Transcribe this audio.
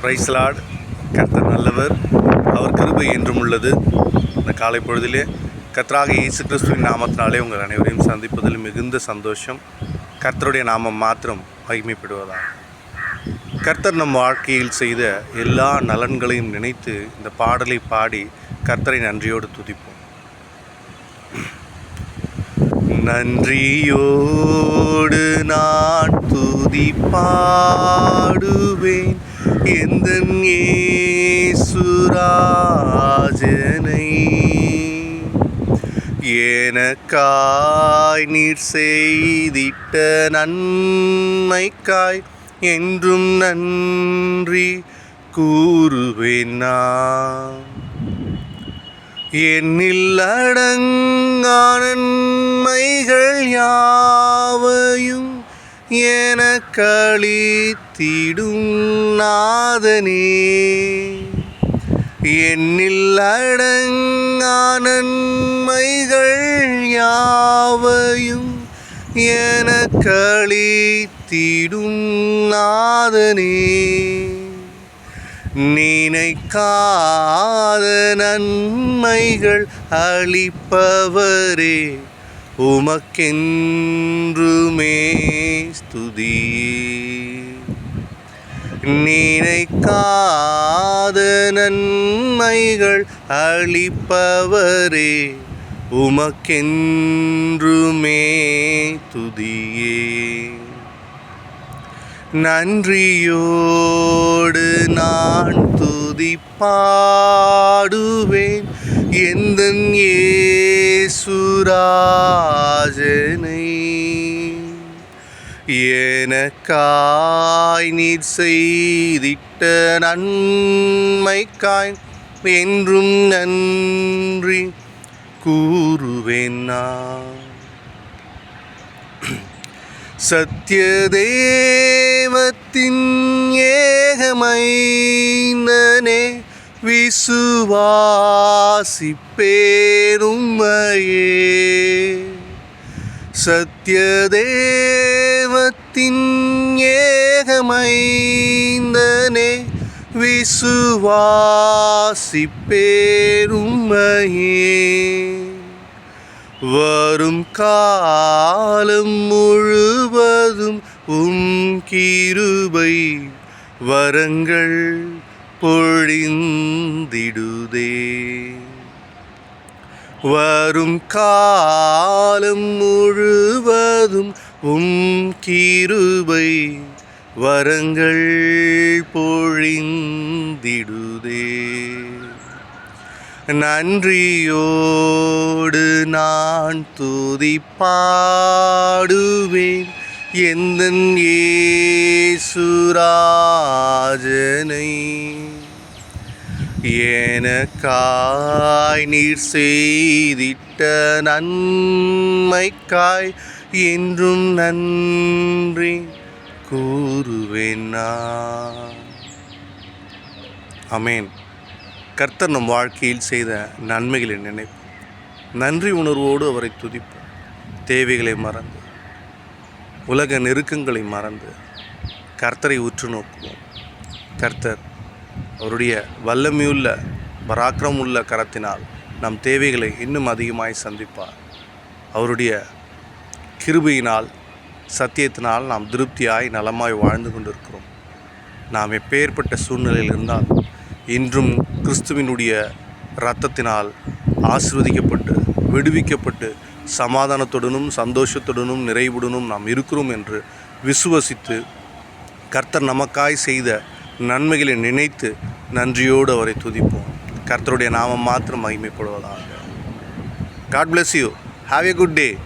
பிரைஸ்லாட் கர்த்தர் நல்லவர் அவர் கிருபை என்றும் உள்ளது. இந்த காலை பொழுதிலே கர்த்தராக இயேசு கிறிஸ்துவின் நாமத்தினாலே உங்கள் அனைவரையும் சந்திப்பதில் மிகுந்த சந்தோஷம். கர்த்தருடைய நாமம் மாத்திரம் மகிமைப்படுவதாக. கர்த்தர் நம் வாழ்க்கையில் செய்த எல்லா நலன்களையும் நினைத்து இந்த பாடலை பாடி கர்த்தரை நன்றியோடு துதிப்போம். நன்றியோடு நான் துதி பாடுவேன் எந்த சுராஜனை எனக்காய் நீர் செய்திட்ட நன்மைக்காய் என்றும் நன்றி கூறுவேனா என்னில் அடங்கான நன்மைகள் யாவையும் என எனக்களித்திடும் நாதனே. என்னில் அடங்கா நன்மைகள் யாவையும் எனக்களித்திடும் நாதனே. நினைக்காத நன்மைகள் அளிப்பவரே. உமக்கென்றுமே ஸ்துதி. நினைக்காத நன்மைகள் அளிப்பவரே உமக்கென்றுமே துதியே நன்றியோடு நான் துதி பாடுவேன் எந்த ஏசுராஜனை எனக்காய் நீர் செய்திட்ட நன்மைக்காய் என்றும் நன்றி கூறுவேன் நான். சத்யதேவத்தின் மைந்தனே விசுவாசிப்பேருமையே சத்யதேவத்தின் ஏகமைந்தனே விசுவாசிப்பேருமையே வரும் காலம் முழுவதும் உம் கிருபை வரங்கள் பொழிந்திடுதே. வரும் காலம் முழுவதும் உம் கிருபை வரங்கள் பொழிந்திடுதே. நன்றியோடு நான் துதி பாடுவேன் எந்த ஏசுராஜனை? எனக்காய் நீர் செய்திட்ட நன்மைக்காய் என்றும் நன்றி கூறுவேன் அமேன் கர்த்தர் நம் வாழ்க்கையில் செய்த நன்மைகளை நினைப்போம் நன்றி உணர்வோடு அவரை துதிப்போம். தேவைகளை மறந்து. உலக நெருக்கங்களை மறந்து கர்த்தரை உற்று நோக்குவோம். கர்த்தர் அவருடைய வல்லமையுள்ள பராக்கிரமுள்ள கரத்தினால் நம் தேவைகளை இன்னும் அதிகமாய் சந்திப்பார். அவருடைய கிருபையினால் சத்தியத்தினால் நாம் திருப்தியாய் நலமாய் வாழ்ந்து கொண்டிருக்கிறோம். நாம் எப்பேற்பட்ட சூழ்நிலையில் இருந்தால் இன்றும் கிறிஸ்துவினுடைய இரத்தத்தினால் ஆசிர்வதிக்கப்பட்டு விடுவிக்கப்பட்டு சமாதானத்துடனும் சந்தோஷத்துடனும் நிறைவுடனும் நாம் இருக்கிறோம் என்று விசுவசித்து கர்த்தர் நமக்காய் செய்த நன்மைகளை நினைத்து நன்றியோடு அவரை துதிப்போம். கர்த்தருடைய நாமம் மாத்திரம் மகிமைப்படுவதாக. God bless you have a good day